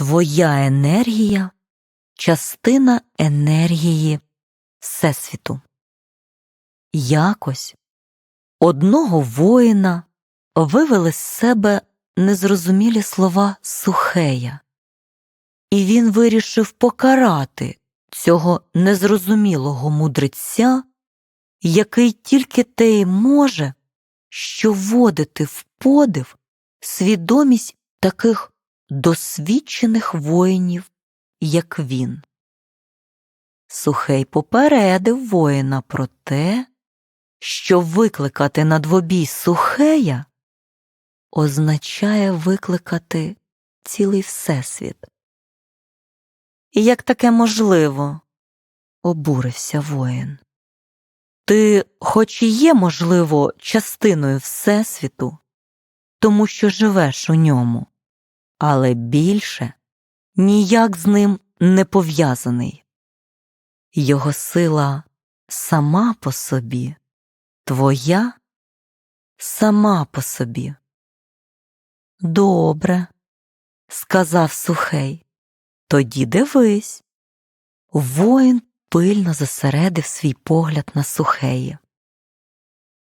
Твоя енергія частина енергії Всесвіту. Якось одного воїна вивели з себе незрозумілі слова Сухея, і він вирішив покарати цього незрозумілого мудреця, який тільки те й може, що вводити в подив свідомість таких досвідчених воїнів, як він. Сухей попередив воїна про те, що викликати на двобій Сухея означає викликати цілий всесвіт. І як таке можливо? обурився воїн. Ти, хоч і є, можливо, частиною Всесвіту, тому що живеш у ньому, але більше ніяк з ним не пов'язаний. Його сила сама по собі, твоя сама по собі. Добре, сказав Сухей. Тоді дивись. Воїн пильно зосередив свій погляд на Сухея.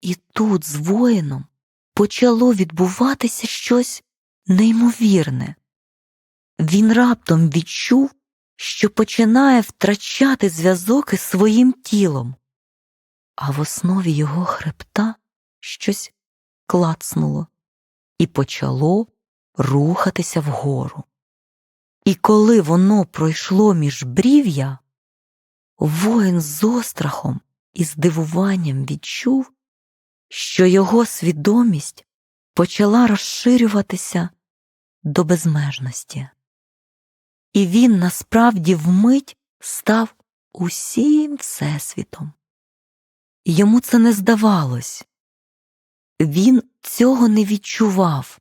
І тут з воїном почало відбуватися щось неймовірне. Він раптом відчув, що починає втрачати зв'язок із своїм тілом, а в основі його хребта щось клацнуло і почало рухатися вгору. І коли воно пройшло між брів'я, воїн з острахом і здивуванням відчув, що його свідомість почала розширюватися до безмежності. І він насправді вмить став усім всесвітом. Йому це не здавалось. Він цього не відчував.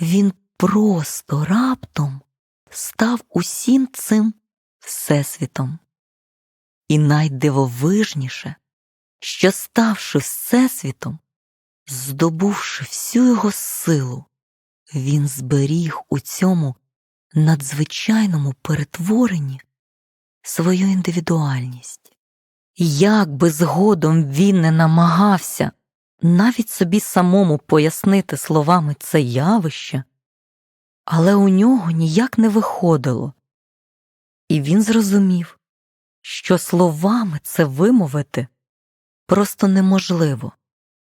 Він просто раптом став усім цим всесвітом. І найдивовижніше, що ставши всесвітом, здобувши всю його силу, він зберіг у цьому надзвичайному перетворенні свою індивідуальність. Як би згодом він не намагався навіть собі самому пояснити словами це явище, але у нього ніяк не виходило, і він зрозумів, що словами це вимовити просто неможливо.